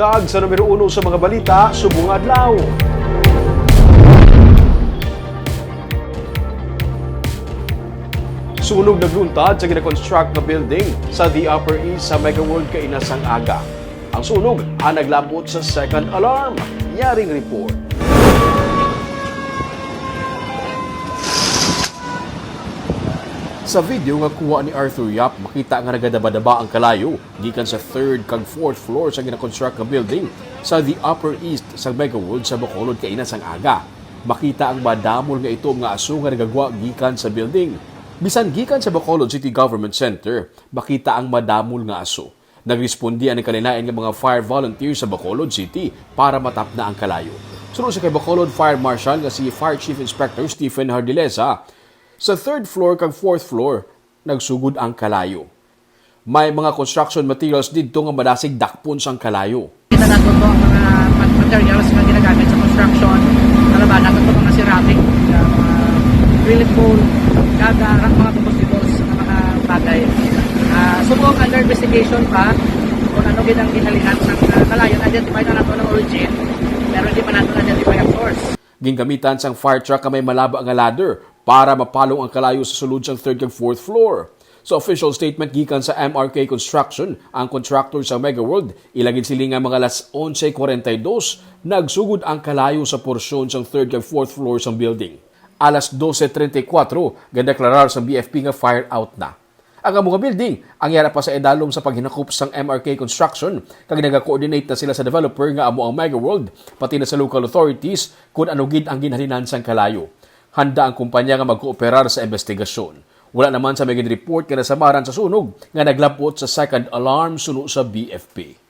kag sa numero uno sa mga balita, subong adlaw. Sunog nagluntad sa gina-construct na building sa The Upper East sa Mega World kainasang aga. Ang sunog ang naglapot sa second alarm. Yaring report. Sa video nga kuha ni Arthur Yap, makita nga nagadaba-daba ang kalayo gikan sa third kag fourth floor sa gina-construct nga building sa the Upper East sa Mega World sa Bacolod kainas ang aga. Makita ang madamol nga ito nga aso nga nagagwa gikan sa building. Bisan gikan sa Bacolod City Government Center, makita ang madamol nga aso. Nagrespondi ang kalinain nga mga fire volunteers sa Bacolod City para matap na ang kalayo. Sunod sa kay Bacolod Fire Marshal nga si Fire Chief Inspector Stephen Hardileza, sa third floor kag fourth floor, nagsugod ang kalayo. May mga construction materials dito nga madasig dakpon sang kalayo. Kita nato to ang mga mat- materials na ginagamit sa construction. Nalabanan nato mga ceramic, uh, mga acrylic foam, kaga, mga combustibles, na mga bagay. Uh, subong under investigation pa kung ano ginang ginalihan sa uh, kalayo. Identify na nato ng origin, pero hindi pa nato identify ang source. Gingamitan sang fire truck nga may malaba nga ladder para mapalong ang kalayo sa sulod sang third kag fourth floor. Sa official statement gikan sa MRK Construction, ang contractor sa Mega World, ilagin sila nga mga alas 11.42, nagsugod ang kalayo sa porsyon sang third kag fourth floor sang building. Alas 12.34, gandeklarar sa BFP nga fire out na. Ang mga building, ang yara pa sa edalom sa paghinakop sang MRK Construction, kag naga-coordinate na sila sa developer nga amo ang Mega World, pati na sa local authorities kung ano gid ang ginhalinan sang kalayo. Handa ang kumpanya nga magkooperar sa investigasyon. Wala naman sa maging report nga nasamaran sa sunog nga naglapot sa second alarm suno sa BFP.